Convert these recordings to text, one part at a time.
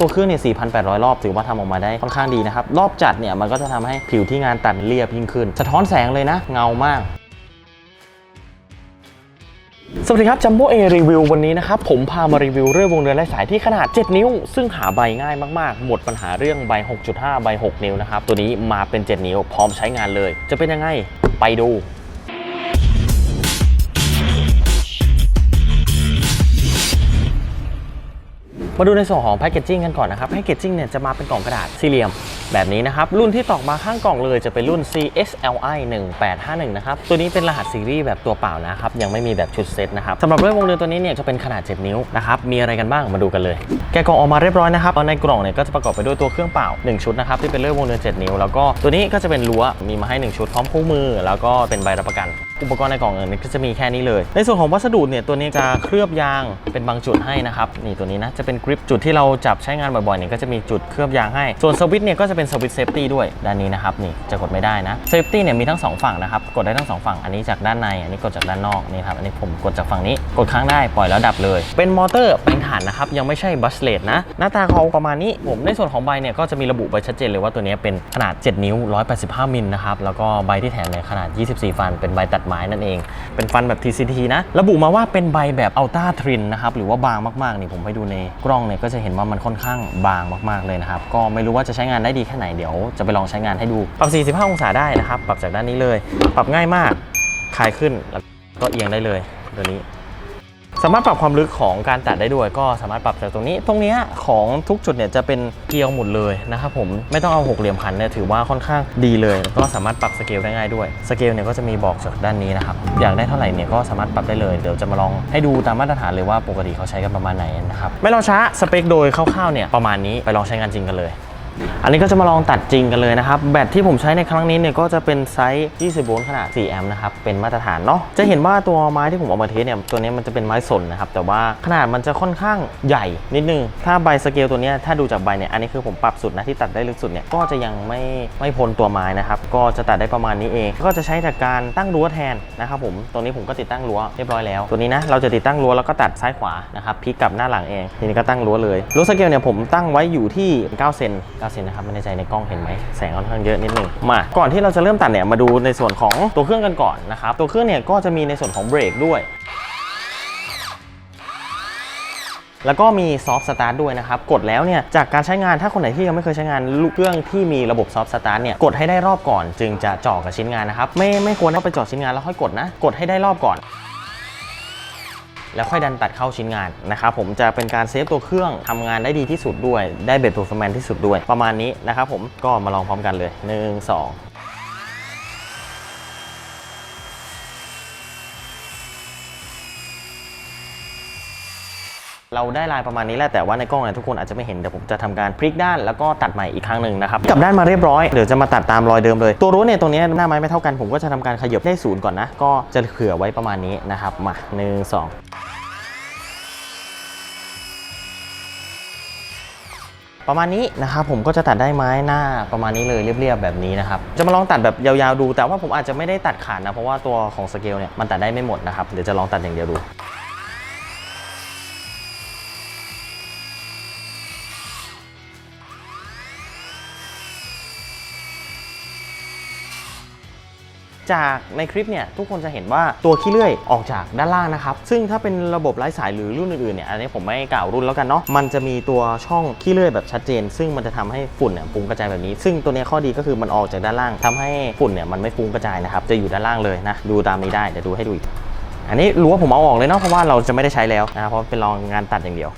ตัวเครื่องเนี่ย 4,800 รอบถือว่าทำออกมาได้ค่อนข้างดีนะครับ รอบจัดเนี่ย มันก็จะทำให้ผิวที่งานตัดเรียบยิ่งขึ้น สะท้อนแสงเลยนะ เงามากสวัสดีครับจัมโบ้เอรีวิววันนี้นะครับ ผมพามารีวิวเรื่องวงเดือนไร้สายที่ขนาด 7 นิ้ว ซึ่งหาใบง่ายมากๆ หมดปัญหาเรื่องใบ 6.5 ใบ 6 นิ้วนะครับ ตัวนี้มาเป็น 7 นิ้วพร้อมใช้งานเลย จะเป็นยังไง ไปดู มาดูในส่วนของแพคเกจจิ้งกันก่อนนะครับแพคเกจจิ้งเนี่ยจะมาเป็นกล่องกระดาษสี่เหลี่ยมแบบนี้นะครับ รุ่นที่ตอกมาข้างกล่องเลยจะเป็นรุ่น CSLI 1851 นะครับ ตัวนี้เป็นรหัสซีรีส์แบบตัวเปล่านะครับ ยังไม่มีแบบชุดเซตนะครับสำหรับเรื่องวงเดือนตัวนี้เนี่ยจะเป็นขนาด 7 นิ้วนะครับ มีอะไรกันบ้างมาดูกันเลย แกะกล่องออกมาเรียบร้อยนะครับเอาในกล่องเนี่ยก็จะประกอบไปด้วยตัวเครื่องเปล่า 1 ชุดนะครับที่เป็นเรื่องวงเดือน 7 นิ้ว แล้วก็ตัวนี้ก็จะเป็นรั้วมีมาให้ 1 ชุดพร้อมคู่มือ แล้วก็เป็นใบรับประกันอุปกรณ์ในกล่องเนี่ก็จะมีแค่นี้เลย ในส่วนของวัสดุเนี่ยตัวนี้จะเคลือบยางเป็นบางจุดให้นะครับนี่ตัวนี้นะจะเป็นกริปจุดที่เราจับใช้งานบ่อยๆเนี่ยก็จะมีจุดเคลือบยางให้ ส่วนสวิตช์เนี่ยก็จะเป็นสวิตช์เซฟตี้ด้วยด้านนี้นะครับนี่จะกดไม่ได้นะเซฟตี้เนี่ยมีทั้งสองฝั่งนะครับกดได้ทั้งสองฝั่งอันนี้จากด้านใน อันนี้กดจากด้านนอกนี่ครับอันนี้ผมกดจากฝั่งนี้กดค้างได้ปล่อยแล้วดับเลย เป็นมอเตอร์แปลงถ่านนะครับยังไม่ใช่บัสเลตนะหน้าตาเขาประมาณนี้ผมในส่วนของใบเนี่ยก็จะมีระบุไว้ชัดเจนเลยว่าตัวนี้เป็นขนาด 7 นิ้ว 185มิลนะครับแล้วก็ใบที่แถมเนี่ยขนาด 24 ฟันเป็นใบตัดไม้นั่นเอง เป็นฟันแบบ TCT นะ ระบุมาว่าเป็นใบแบบอัลต้าทรินนะครับ หรือว่าบางมากๆ นี่ผมไปดูในกล้องเนี่ยก็จะเห็นว่ามันค่อนข้างบางมากๆเลยนะครับ ก็ไม่รู้ว่าจะใช้งานได้ดีแค่ไหนเดี๋ยวจะไปลองใช้งานให้ดู ปรับ 45 องศาได้นะครับ ปรับจากด้านนี้เลย ปรับง่ายมากคลายขึ้นแล้วก็เอียงได้เลยตัวนี้ สามารถปรับความลึกของการตัดได้ด้วย ก็สามารถปรับจากตรงนี้ ตรงนี้ของทุกจุดเนี่ยจะเป็นเกลียวหมดเลยนะครับผมไม่ต้องเอาหกเหลี่ยมขันเนี่ยถือว่าค่อนข้างดีเลย ก็สามารถปรับสเกลได้ง่ายด้วยสเกลเนี่ยก็จะมีบอกจากด้านนี้นะครับอยากได้เท่าไหร่เนี่ยก็สามารถปรับได้เลยเดี๋ยวจะมาลองให้ดูตามมาตรฐานเลยว่าปกติเขาใช้กันประมาณไหนนะครับไม่รอช้าสเปคโดยคร่าวๆเนี่ยประมาณนี้ไปลองใช้งานจริงกันเลย อันนี้ก็จะมาลองตัดจริงกันเลยนะครับ แบตที่ผมใช้ในครั้งนี้เนี่ยก็จะเป็นไซส์ 20 โวลต์ขนาด 4 แอมป์นะครับ เป็นมาตรฐานเนาะ จะเห็นว่าตัวไม้ที่ผมเอามาเทสเนี่ย ตัวนี้มันจะเป็นไม้สนนะครับ แต่ว่าขนาดมันจะค่อนข้างใหญ่นิดนึง ถ้าใบสเกลตัวนี้ถ้าดูจากใบเนี่ย อันนี้คือผมปรับสุดนะที่ตัดได้ลึกสุดเนี่ย ก็จะยังไม่ไม่พ้นตัวไม้นะครับ ก็จะตัดได้ประมาณนี้เอง ก็จะใช้จากการตั้งรั้วแทนนะครับผม ตัวนี้ผมก็ติดตั้งรั้วเรียบร้อยแล้ว ตัวนี้นะ เราจะติดตั้งรั้วแล้วก็ตัดซ้ายขวานะครับพลิกกลับหน้าหลังเอง ทีนี้ก็ตั้งรั้วเลยรั้วสเกลเนี่ยผมตั้งไว้อยู่ที่ 9 เซน9เซนนะครับไม่แน่ใจในกล้องเห็นไหมแสงค่อนข้างเยอะนิดนึงมา ก่อนที่เราจะเริ่มตัดเนี่ยมาดูในส่วนของตัวเครื่องกันก่อนนะครับตัวเครื่องเนี่ยก็จะมีในส่วนของเบรกด้วยแล้วก็มีซอฟต์สตาร์ทด้วยนะครับ กดแล้วเนี่ย จากการใช้งานถ้าคนไหนที่ยังไม่เคยใช้งานลูกเครื่องที่มีระบบซอฟต์สตาร์ทเนี่ย กดให้ได้รอบก่อนจึงจะจ่อกับชิ้นงานนะครับ ไม่ไม่ควรเอาไปจ่อชิ้นงานแล้วค่อยกดนะ กดให้ได้รอบก่อน แล้วค่อยดันตัดเข้าชิ้นงานนะครับผมจะเป็นการเซฟตัวเครื่องทำงานได้ดีที่สุดด้วย ได้เบส p อร์ฟอร์แมนที่สุดด้วย ประมาณนี้นะครับผมก็มาลองพร้อมกันเลย 1 2 เราได้ลายประมาณนี้แหละแต่ว่าในกล้องเนี่ยทุกคนอาจจะไม่เห็นเดี๋ยวผมจะทำการพลิกด้านแล้วก็ตัดใหม่อีกครั้งหนึ่งนะครับกลับด้านมาเรียบร้อยเดี๋ยวจะมาตัดตามรอยเดิมเลย ตัวรั้วเนี่ยตรงเนี้ยหน้าไม้ไม่เท่ากันผมก็จะทำการขยับได้ศูนย์ก่อนนะก็จะเผื่อไว้ประมาณนี้นะครับมาหนึ่งสองประมาณนี้นะครับผมก็จะตัดได้ไม้หน้าประมาณนี้เลยเรียบๆแบบนี้นะครับจะมาลองตัดแบบยาวๆดู แต่ว่าผมอาจจะไม่ได้ตัดขาดนะเพราะว่าตัวของสเกลเนี่ยมันตัดได้ไม่หมดนะครับเดี๋ยวจะลองตัดอย่างเดียวดู จากในคลิปเนี่ยทุกคนจะเห็นว่าตัวขี้เลื่อยออกจากด้านล่างนะครับซึ่งถ้าเป็นระบบไร้สายหรือรุ่นอื่นๆเนี่ยอันนี้ผมไม่กล่าวรุ่นแล้วกันเนาะมันจะมีตัวช่องขี้เลื่อยแบบชัดเจน ซึ่งมันจะทำให้ฝุ่นเนี่ยฟุ้งกระจายแบบนี้ ซึ่งตัวนี้ข้อดีก็คือมันออกจากด้านล่างทำให้ฝุ่นเนี่ยมันไม่ฟุ้งกระจายนะครับจะอยู่ด้านล่างเลยนะดูตามนี้ได้เดี๋ยวดูให้ดูอีกอันนี้รู้ว่าผมเอาออกเลยเนาะเพราะว่าเราจะไม่ได้ใช้แล้วนะเพราะเป็นลองงานตัดอย่างเดียว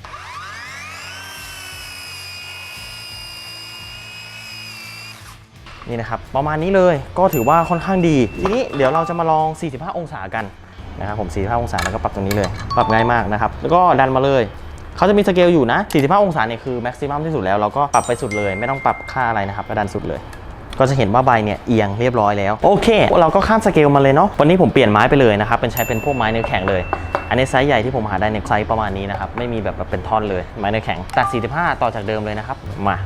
นี่นะครับประมาณนี้เลยก็ถือว่าค่อนข้างดี ทีนี้เดี๋ยวเราจะมาลอง 45 องศากันนะครับผม45องศาแล้วก็ปรับตรงนี้เลย ปรับง่ายมากนะครับแล้วก็ดันมาเลยเขาจะมีสเกลอยู่นะ45องศาเนี่ยคือแม็กซิมัมที่สุดแล้วเราก็ปรับไปสุดเลย ไม่ต้องปรับค่าอะไรนะครับก็ดันสุดเลยก็จะเห็นว่าใบเนี่ยเอียงเรียบร้อยแล้ว โอเค เราก็ข้ามสเกลมาเลยเนาะวันนี้ผมเปลี่ยนไม้ไปเลยนะครับ เป็นใช้เป็นพวกไม้เนื้อแข็งเลย อันนี้ไซส์ใหญ่ที่ผมหาได้ในไซส์ประมาณนี้นะครับ ไม่มีแบบเป็นท่อนเลยไม้เนื้อแข็งตัด 45 ต่อจากเดิมเลยนะครับ มา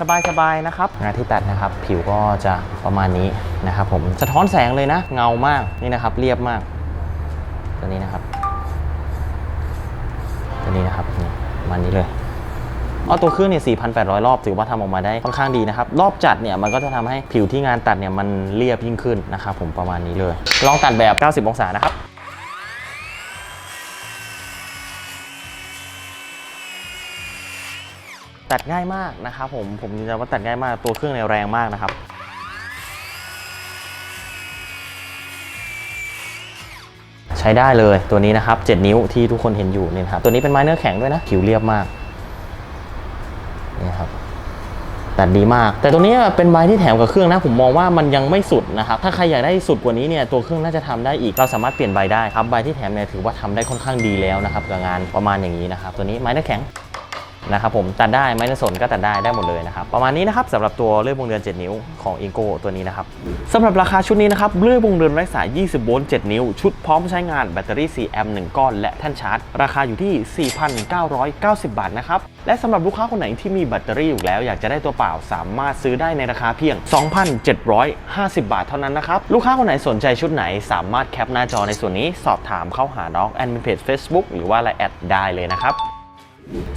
สบายๆนะครับ งานที่ตัดนะครับ ผิวก็จะประมาณนี้นะครับผมสะท้อนแสงเลยนะ เงามากนี่นะครับ เรียบมาก ตัวนี้นะครับ ตัวนี้นะครับนี่ประมาณนี้เลยเอาตัวเครื่องเนี่ย 4,800 รอบ ถือว่าทำออกมาได้ค่อนข้างดีนะครับ รอบจัดเนี่ย มันก็จะทำให้ผิวที่งานตัดเนี่ย มันเรียบยิ่งขึ้นนะครับผมประมาณนี้เลย ลองตัดแบบ 90 องศานะครับ ตัดง่ายมากนะครับผมผมยืนยันว่าตัดง่ายมากตัวเครื่องเนี่ยแรงมากนะครับใช้ได้เลยตัวนี้นะครับ 7 นิ้วที่ทุกคนเห็นอยู่เนี่ยครับตัวนี้เป็นไม้เนื้อแข็งด้วยนะผิวเรียบมากนี่ครับตัดดีมาก แต่ตัวนี้เป็นใบที่แถมกับเครื่องนะผมมองว่ามันยังไม่สุดนะครับถ้าใครอยากได้สุดกว่านี้เนี่ยตัวเครื่องน่าจะทำได้อีกเราสามารถเปลี่ยนใบได้ครับใบที่แถมเนี่ยถือว่าทำได้ค่อนข้างดีแล้วนะครับกับงานประมาณอย่างนี้นะครับตัวนี้ไม้เนื้อแข็ง นะครับผมตัดได้ไม้เนื้อสนก็ตัดได้ได้หมดเลยนะครับประมาณนี้นะครับสำหรับตัวเลื่อยวงเดือน 7 นิ้วของ i n g o ตัวนี้นะครับสำหรับราคาชุดนี้นะครับเลื่อยวงเดือนไร้สาย 20 โวลต์ 7 นิ้ว ชุดพร้อมใช้งานแบตเตอรี่ 4 แอมป์ 1 ก้อน และแท่นชาร์จ ราคาอยู่ที่ 4,990 บาทนะครับและสำหรับลูกค้าคนไหนที่มีแบตเตอรี่อยู่แล้วอยากจะได้ตัวเปล่าสามารถซื้อได้ในราคาเพียง 2,750 บาทเท่านั้นนะครับลูกค้าคนไหนสนใจชุดไหนสามารถแคปหน้าจอในส่วนนี้สอบถามเข้าหาน้องแอดมินเพจ Facebook หรือว่าไลน์แอดได้เลยนะครับ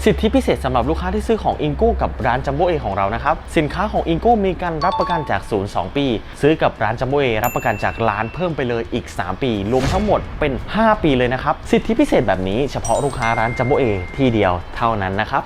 สิทธิพิเศษสำหรับลูกค้าที่ซื้อของอิงโก้กับร้านจัมโบ้เอของเรานะครับ สินค้าของอิงโก้มีการรับประกันจากศูนย์2ปี ซื้อกับร้านจัมโบ้เอรับประกันจากร้านเพิ่มไปเลยอีก 3 ปี รวมทั้งหมดเป็น 5 ปีเลยนะครับ สิทธิพิเศษแบบนี้เฉพาะลูกค้าร้านจัมโบ้เอที่เดียวเท่านั้นนะครับ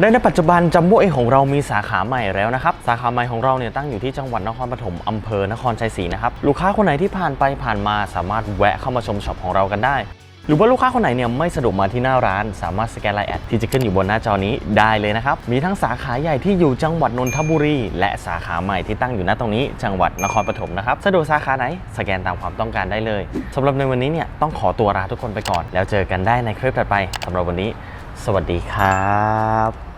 และในปัจจุบันจัมโบ้เอของเรามีสาขาใหม่แล้วนะครับ สาขาใหม่ของเราเนี่ยตั้งอยู่ที่จังหวัดนครปฐมอำเภอนครชัยศรีนะครับลูกค้าคนไหนที่ผ่านไปผ่านมาสามารถแวะเข้ามาชมช็อปของเรากันได้ หรือว่าลูกค้าคนไหนเนี่ยไม่สะดวกมาที่หน้าร้าน สามารถสแกนไลน์แอดที่จะขึ้นอยู่บนหน้าจอนี้ได้เลยนะครับ มีทั้งสาขาใหญ่ที่อยู่จังหวัดนนทบุรี และสาขาใหม่ที่ตั้งอยู่ณตรงนี้ จังหวัดนครปฐมนะครับ สะดวกสาขาไหนสแกนตามความต้องการได้เลยสำหรับในวันนี้เนี่ยต้องขอตัวลาทุกคนไปก่อน แล้วเจอกันได้ในคลิปถัดไปสำหรับวันนี้ สวัสดีครับ